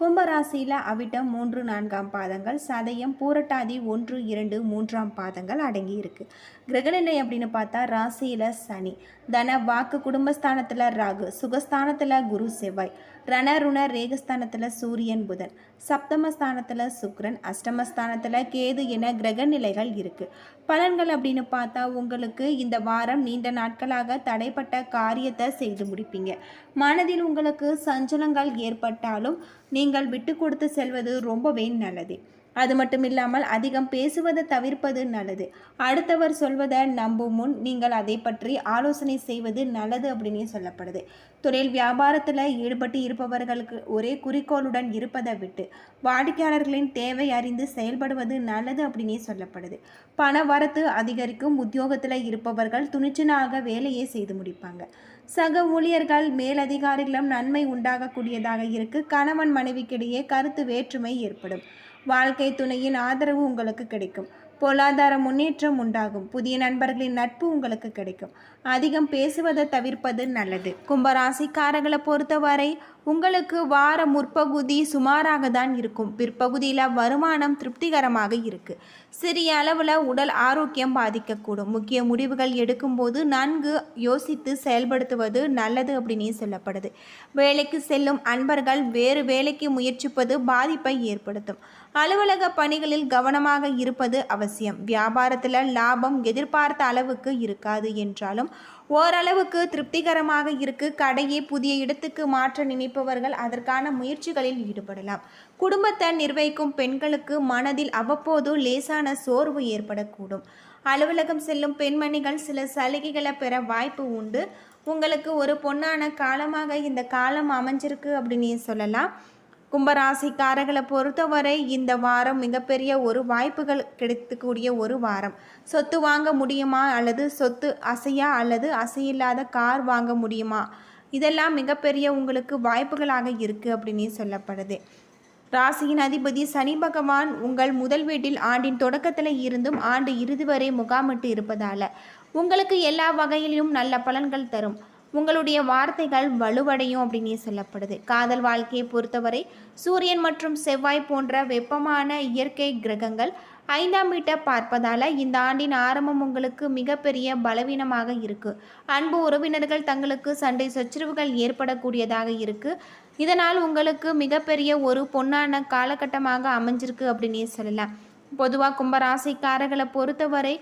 கும்பராசியில் அவிட்டம் மூன்று நான்காம் பாதங்கள் சதயம் பூரட்டாதி ஒன்று இரண்டு மூன்றாம் பாதங்கள் அடங்கி இருக்கு. கிரகநிலை அப்படின்னு பார்த்தா ராசியில் சனி. தன வாக்கு குடும்பஸ்தானத்தில் ராகு சுகஸ்தானத்தில் குரு செவ்வாய். ரண ருண ரேகஸ்தானத்தில் சூரியன் புதன். சப்தமஸ்தானத்தில் சுக்ரன் அஷ்டமஸ்தானத்தில் கேது என கிரக நிலைகள் இருக்குது பலன்கள் அப்படின்னு பார்த்தா உங்களுக்கு இந்த வாரம் நீண்ட நாட்களாக தடைப்பட்ட காரியத்தை செய்து முடிப்பீங்க. மனதில் உங்களுக்கு சஞ்சலங்கள் ஏற்பட்டாலும் நீங்கள் விட்டு கொடுத்து செல்வது ரொம்பவே நல்லது. அது மட்டும் இல்லாமல் அதிகம் பேசுவதை தவிர்ப்பது நல்லது. அடுத்தவர் சொல்வதை நம்பும் முன் நீங்கள் அதை பற்றி ஆலோசனை செய்வது நல்லது அப்படின்னு சொல்லப்படுது. தொழில் வியாபாரத்தில் ஈடுபட்டு இருப்பவர்களுக்கு ஒரே குறிக்கோளுடன் இருப்பதை விட்டு வாடிக்கையாளர்களின் தேவை அறிந்து செயல்படுவது நல்லது அப்படின்னே சொல்லப்படுது. பண வரத்து அதிகரிக்கும் உத்தியோகத்தில் இருப்பவர்கள் துணிச்சலாக வேலையை செய்து முடிப்பாங்க. சக ஊழியர்கள் மேலதிகாரிகளும் நன்மை உண்டாகக்கூடியதாக இருக்கு. கணவன் மனைவிக்கிடையே கருத்து வேற்றுமை ஏற்படும். வாழ்க்கை துணையின் ஆதரவு உங்களுக்கு கிடைக்கும். பொருளாதார முன்னேற்றம் உண்டாகும். புதிய நண்பர்களின் நட்பு உங்களுக்கு கிடைக்கும். அதிகம் பேசுவதை தவிர்ப்பது நல்லது. கும்பராசிக்காரர்களை பொறுத்தவரை உங்களுக்கு வார முற்பகுதி சுமாராக தான் இருக்கும். பிற்பகுதியில் வருமானம் திருப்திகரமாக இருக்கு. சிறிய அளவில் உடல் ஆரோக்கியம் பாதிக்கக்கூடும். முக்கிய முடிவுகள் எடுக்கும்போது நன்கு யோசித்து செயல்படுத்துவது நல்லது அப்படின்னு சொல்லப்படுது. வேலைக்கு செல்லும் அன்பர்கள் வேறு வேலைக்கு முயற்சிப்பது பாதிப்பை ஏற்படுத்தும். அலுவலக பணிகளில் கவனமாக இருப்பது அவசியம். வியாபாரத்தில் லாபம் எதிர்பார்த்த அளவுக்கு இருக்காது என்றாலும் ஓரளவுக்கு திருப்திகரமாக இருக்கு. கடையை புதிய இடத்துக்கு மாற்ற நினைப்பவர்கள் அதற்கான முயற்சிகளில் ஈடுபடலாம். குடும்பத்தை நிர்வகிக்கும் பெண்களுக்கு மனதில் அவ்வப்போது லேசான சோர்வு ஏற்படக்கூடும். அலுவலகம் செல்லும் பெண்மணிகள் சில சலுகைகளை பெற வாய்ப்பு உண்டு. உங்களுக்கு ஒரு பொன்னான காலமாக இந்த காலம் அமைஞ்சிருக்கு அப்படின்னு சொல்லலாம். கும்பராசிக்காரர்களை பொறுத்தவரை இந்த வாரம் மிகப்பெரிய ஒரு வாய்ப்புகள் கிடைக்கக்கூடிய ஒரு வாரம். சொத்து வாங்க முடியுமா அல்லது சொத்து அசையா அல்லது அசையில்லாத கார் வாங்க முடியுமா? இதெல்லாம் மிகப்பெரிய உங்களுக்கு வாய்ப்புகளாக இருக்குது அப்படின்னு சொல்லப்படுது. ராசியின் அதிபதி சனி பகவான் உங்கள் முதல் வீட்டில் ஆண்டின் தொடக்கத்தில் இருந்தும் ஆண்டு இறுதி வரை முகாமிட்டு இருப்பதால் உங்களுக்கு எல்லா வகையிலும் நல்ல பலன்கள் தரும். உங்களுடைய வார்த்தைகள் வலுவடையும் அப்படின்னு சொல்லப்படுது. காதல் வாழ்க்கையை பொறுத்தவரை சூரியன் மற்றும் செவ்வாய் போன்ற வெப்பமான இயற்கை கிரகங்கள் ஐந்தாம் வீட்டை பார்ப்பதால் இந்த ஆண்டின் ஆரம்பம் உங்களுக்கு மிகப்பெரிய பலவீனமாக இருக்குது அன்பு உறவினர்கள் தங்களுக்கு சண்டை சச்சரவுகள் ஏற்படக்கூடியதாக இருக்குது இதனால் உங்களுக்கு மிகப்பெரிய ஒரு பொன்னான காலகட்டமாக அமைஞ்சிருக்கு அப்படின்னே சொல்லலாம். பொதுவாக கும்பராசிக்காரர்களை பொறுத்தவரை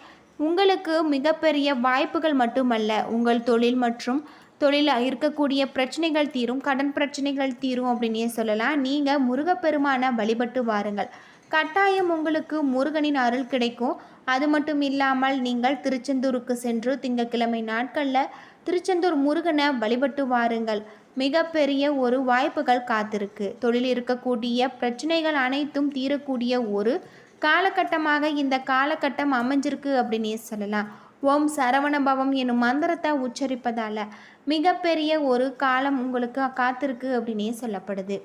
உங்களுக்கு மிகப்பெரிய வாய்ப்புகள் மட்டுமல்ல. உங்கள் தொழில் மற்றும் தொழிலில் இருக்கக்கூடிய பிரச்சனைகள் தீரும். கடன் பிரச்சனைகள் தீரும் அப்படின்னே சொல்லலாம். நீங்கள் முருகப்பெருமான வழிபட்டு வாருங்கள். கட்டாயம் உங்களுக்கு முருகனின் அருள் கிடைக்கும். அது மட்டும் இல்லாமல் நீங்கள் திருச்செந்தூருக்கு சென்று திங்கட்கிழமை நாட்களில் திருச்செந்தூர் முருகனை வழிபட்டு வாருங்கள். மிகப்பெரிய ஒரு வாய்ப்புகள் காத்திருக்கு. தொழில் இருக்கக்கூடிய பிரச்சனைகள் அனைத்தும் தீரக்கூடிய ஒரு காலகட்டமாக இந்த காலகட்டம் அமைஞ்சிருக்கு அப்படின்னே சொல்லலாம். ஓம் சரவணபவம் என்னும் மந்திரத்தை உச்சரிப்பதால் மிகப்பெரிய ஒரு காலம் உங்களுக்கு காத்திருக்கு அப்படின்னே சொல்லப்படுது.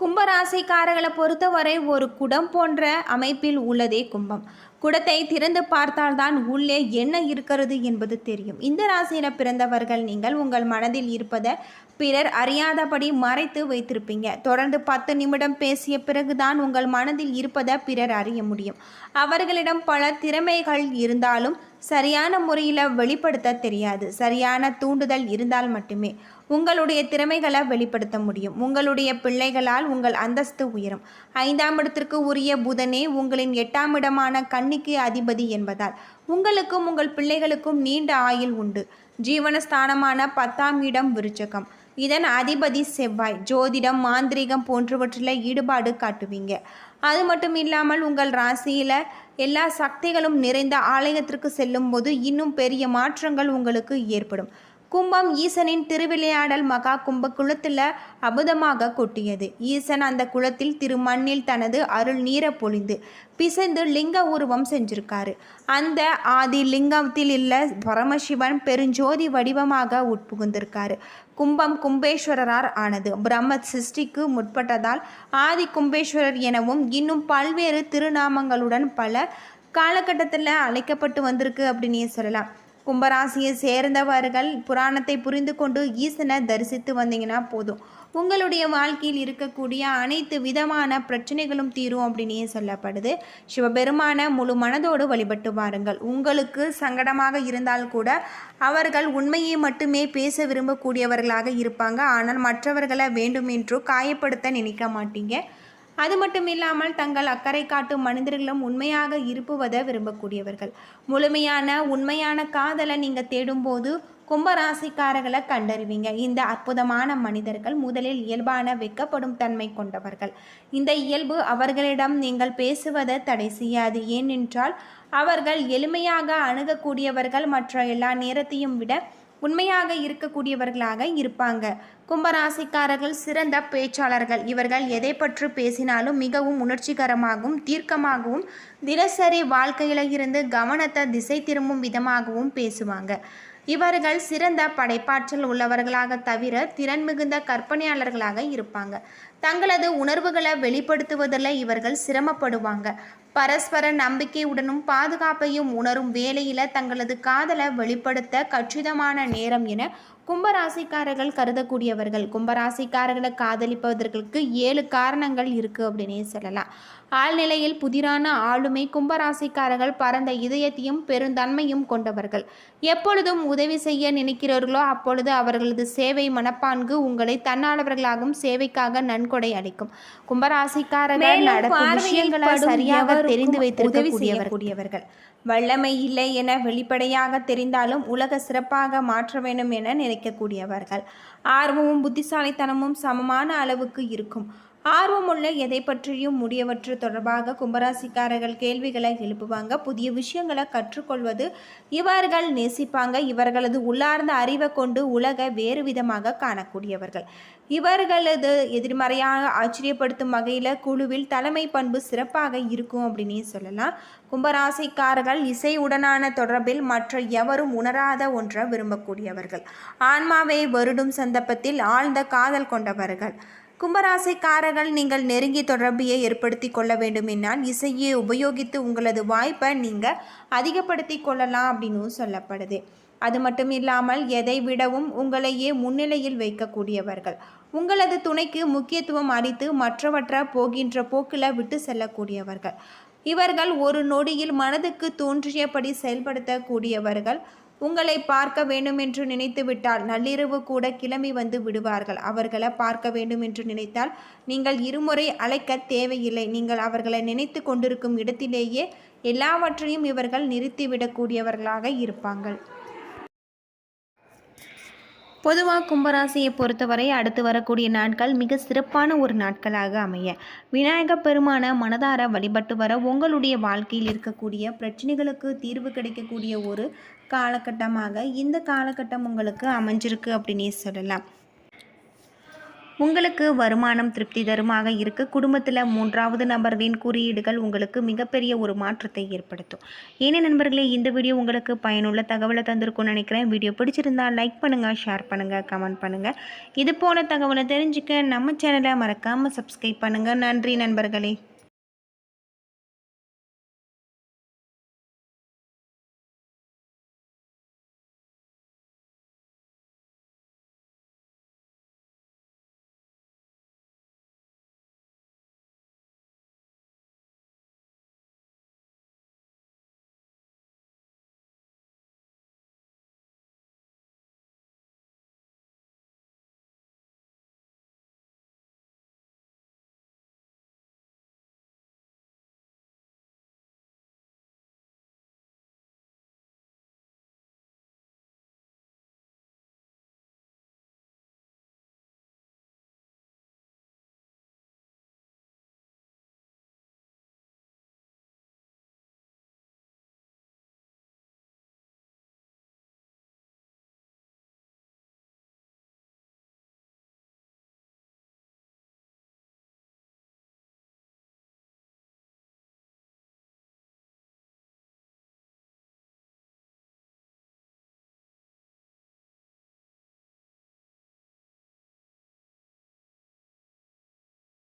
கும்பராசிக்காரர்களை பொறுத்தவரை ஒரு குடம் போன்ற அமைப்பில் உள்ளதே கும்பம். குடத்தை திறந்து பார்த்தால்தான் உள்ளே என்ன இருக்கிறது என்பது தெரியும். இந்த ராசியில் பிறந்தவர்கள் நீங்கள் உங்கள் மனதில் இருப்பதை பிறர் அறியாதபடி மறைத்து வைத்திருப்பீங்க. தொடர்ந்து பத்து நிமிடம் பேசிய பிறகுதான் உங்கள் மனதில் இருப்பதை பிறர் அறிய முடியும். அவர்களிடம் பல திறமைகள் இருந்தாலும் சரியான முறையில் வெளிப்படுத்த தெரியாது. சரியான தூண்டுதல் இருந்தால் மட்டுமே. உங்களுடைய திறமைகளை வெளிப்படுத்த முடியும். உங்களுடைய பிள்ளைகளால் உங்கள் அந்தஸ்து உயரும். ஐந்தாம் இடத்திற்கு உரிய புதனே உங்களின் எட்டாம் இடமான கன்னிக்கு அதிபதி என்பதால் உங்களுக்கும் உங்கள் பிள்ளைகளுக்கும் நீண்ட ஆயுள் உண்டு. ஜீவனஸ்தானமான பத்தாம் இடம் விருச்சகம். இதன் அதிபதி செவ்வாய். ஜோதிடம் மாந்திரீகம் போன்றவற்றில் ஈடுபாடு காட்டுவீங்க. அது மட்டும் இல்லாமல் உங்கள் ராசியில் எல்லா சக்திகளும் நிறைந்த ஆலயத்திற்கு செல்லும்போது இன்னும் பெரிய மாற்றங்கள் உங்களுக்கு ஏற்படும். கும்பம் ஈசனின் திருவிளையாடல் மகா கும்ப குளத்தில் அபுதமாக கொட்டியது. ஈசன் அந்த குளத்தில் திருமண்ணில் தனது அருள் நீர பொழிந்து பிசைந்து லிங்க உருவம் செஞ்சிருக்காரு. அந்த ஆதி லிங்கத்தில் இல்ல பரமசிவன் பெருஞ்சோதி வடிவமாக உட்புகுந்திருக்காரு. கும்பம் கும்பேஸ்வரரார் ஆனது. பிரம்ம சிருஷ்டிக்கு முற்பட்டதால் ஆதி கும்பேஸ்வரர் எனவும் இன்னும் பல்வேறு திருநாமங்களுடன் பல காலகட்டத்தில் அழைக்கப்பட்டு வந்திருக்கு அப்படின்னே சொல்லலாம். கும்பராசியை சேர்ந்தவர்கள் புராணத்தை புரிந்து கொண்டு ஈசனை தரிசித்து வந்தீங்கன்னா போதும். உங்களுடைய வாழ்க்கையில் இருக்கக்கூடிய அனைத்து விதமான பிரச்சனைகளும் தீரும் அப்படின்னே சொல்லப்படுது. சிவபெருமான முழு மனதோடு வழிபட்டு வாருங்கள். உங்களுக்கு சங்கடமாக இருந்தால் கூட அவர்கள் உண்மையை மட்டுமே பேச விரும்பக்கூடியவர்களாக இருப்பாங்க. ஆனால் மற்றவர்களை வேண்டுமென்றோ காயப்படுத்த நினைக்க மாட்டீங்க. அது மட்டும் இல்லாமல் தங்கள் அக்கறை காட்டும் மனிதர்களும் உண்மையாக இருப்புவதை விரும்பக்கூடியவர்கள். முழுமையான உண்மையான காதலை நீங்கள் தேடும்போது கும்பராசிக்காரர்களை கண்டறிவீங்க. இந்த அற்புதமான மனிதர்கள் முதலில் இயல்பான வெக்கப்படும் தன்மை கொண்டவர்கள். இந்த இயல்பு அவர்களிடம் நீங்கள் பேசுவதை தடை செய்யாது. ஏனென்றால் அவர்கள் எளிமையாக அணுகக்கூடியவர்கள் மற்ற எல்லா நேரத்தையும் விட உண்மையாக இருக்கக்கூடியவர்களாக இருப்பாங்க. கும்பராசிக்காரர்கள் சிறந்த பேச்சாளர்கள். இவர்கள் எதை பற்றி பேசினாலும் மிகவும் உணர்ச்சிகரமாகவும் தீர்க்கமாகவும் தினசரி வாழ்க்கையில இருந்து கவனத்தை திசை திரும்பும் விதமாகவும் பேசுவாங்க. இவர்கள் சிறந்த படைப்பாற்றல் உள்ளவர்களாக தவிர திறன் மிகுந்த கற்பனையாளர்களாக இருப்பாங்க. தங்களது உணர்வுகளை வெளிப்படுத்துவதில் இவர்கள் சிரமப்படுவாங்க. பரஸ்பர நம்பிக்கையுடனும் பாதுகாப்பையும் உணரும் வேலையில் தங்களது காதலை வெளிப்படுத்த கச்சிதமான நேரம் என கும்பராசிக்காரர்கள் கருதக்கூடியவர்கள். கும்பராசிக்காரர்களை காதலிப்பதற்கு ஏழு காரணங்கள் இருக்குது அப்படின்னே சொல்லலாம். ஆழ்நிலையில் புதிரான ஆளுமை கும்பராசிக்காரர்கள் பரந்த இதயத்தையும் பெருந்தன்மையும் கொண்டவர்கள். எப்பொழுதும் உதவி செய்ய நினைக்கிறீர்களோ அப்பொழுது அவர்களது சேவை மனப்பான்கு உங்களை தன்னாளவர்களாகவும் சேவைக்காக நன்கொடை அளிக்கும். கும்பராசிக்காரர்கள் நடக்கும் விஷயங்களை சரியாக தெரிந்து வைத்திருக்கக்கூடியவர்கள். வல்லமை இல்லை என வெளிப்படையாக தெரிந்தாலும் உலக சிறப்பாக மாற்ற வேண்டும் என நினைக்கக்கூடியவர்கள். ஆர்வமும் புத்திசாலித்தனமும் சமமான அளவுக்கு இருக்கும். ஆர்வமுள்ள எதை பற்றியும் முடியவற்று தொடர்பாக கும்பராசிக்காரர்கள் கேள்விகளை எழுப்புவாங்க. புதிய விஷயங்களை கற்றுக்கொள்வது இவர்கள் நேசிப்பாங்க. இவர்களது உள்ளார்ந்த அறிவை கொண்டு உலக வேறு விதமாக காணக்கூடியவர்கள். இவர்களது எதிர்மறையாக ஆச்சரியப்படுத்தும் வகையில் குழுவில் தலைமை பண்பு சிறப்பாக இருக்கும் அப்படின்னே சொல்லலாம். கும்பராசிக்காரர்கள் இசையுடனான தொடர்பில் மற்ற எவரும் உணராத ஒன்றை விரும்பக்கூடியவர்கள். ஆன்மாவை வருடும் சந்தர்ப்பத்தில் ஆழ்ந்த காதல் கொண்டவர்கள். கும்பராசைக்காரர்கள் நீங்கள் நெருங்கிய தொடர்பையை ஏற்படுத்தி கொள்ள வேண்டுமென்றால் இசையை உபயோகித்து உங்களது வாய்ப்பை நீங்கள் அதிகப்படுத்தி கொள்ளலாம் அப்படின்னு சொல்லப்படுது. அது மட்டும் இல்லாமல் எதை விடவும் உங்களையே முன்னிலையில் வைக்கக்கூடியவர்கள். உங்களது துணைக்கு முக்கியத்துவம் அளித்து மற்றவற்ற போகின்ற போக்கில் விட்டு செல்லக்கூடியவர்கள். இவர்கள் ஒரு நொடியில் மனதுக்கு தோன்றியபடி செயல்படுத்தக்கூடியவர்கள். உங்களை பார்க்க வேண்டும் என்று நினைத்து விட்டால் நள்ளிரவு கூட கிளம்பி வந்து விடுவார்கள். அவர்களை பார்க்க வேண்டும் என்று நினைத்தால் நீங்கள் இருமுறை அழைக்க தேவையில்லை. நீங்கள் அவர்களை நினைத்து கொண்டிருக்கும் இடத்திலேயே எல்லாவற்றையும் இவர்கள் நிறுத்திவிடக்கூடியவர்களாக இருப்பாங்கள் பொதுவாக கும்பராசியை பொறுத்தவரை அடுத்து வரக்கூடிய நாட்கள் மிக சிறப்பான ஒரு நாட்களாக அமைய. விநாயக பெருமான மனதார வழிபட்டு வர உங்களுடைய வாழ்க்கையில் இருக்கக்கூடிய பிரச்சனைகளுக்கு தீர்வு கிடைக்கக்கூடிய ஒரு காலகட்டமாக இந்த காலகட்டம் உங்களுக்கு அமைஞ்சிருக்கு அப்படின்னே சொல்லலாம். உங்களுக்கு வருமானம் திருப்தி தருமாக இருக்க. குடும்பத்தில் மூன்றாவது நபர்களின் குறியீடுகள் உங்களுக்கு மிகப்பெரிய ஒரு மாற்றத்தை ஏற்படுத்தும். ஏனே நண்பர்களே இந்த வீடியோ உங்களுக்கு பயனுள்ள தகவலை தந்திருக்கும்னு நினைக்கிறேன். வீடியோ பிடிச்சிருந்தால் லைக் பண்ணுங்கள் ஷேர் பண்ணுங்கள் கமெண்ட் பண்ணுங்கள் இது போல தகவலை தெரிஞ்சுக்க நம்ம சேனலை மறக்காமல் சப்ஸ்கிரைப் பண்ணுங்கள் நன்றி நண்பர்களே.